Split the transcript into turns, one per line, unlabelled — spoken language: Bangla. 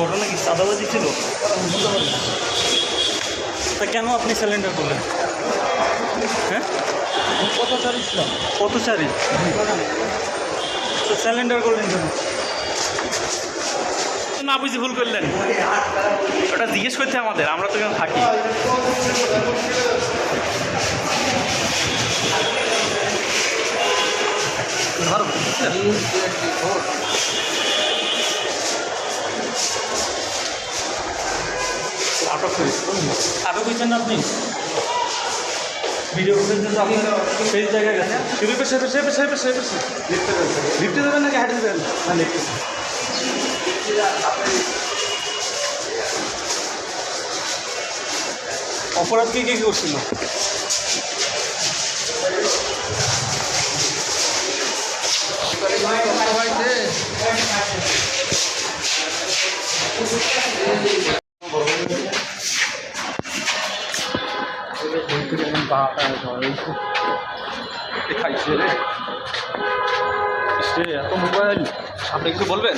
ঘটনা কি চাঁদাবাজি ছিল? তা কেন আপনি সিলিন্ডার করলেন? হ্যাঁ?
কত ছিল
কত চারি তো সিলিন্ডার করলেন কেন?
না বুঝি ভুল করলেন। ওটা জিজ্ঞেস করতে আমাদের, আমরা তো কেন থাকি।
আটক হয়েছে আটক হয়েছেন না আপনি ভিডিও ফুটেজে তো আপনার সেই জায়গায় গেছেন।
পেশে পেশে পেশে পেশে পেশে লিফটে দেবেন নাকি হাঁটে দেবেন না লিফটে।
অপরাধ কি কি করছিল?
খাইছে রে এত মোবাইল আপনি কিছু বলবেন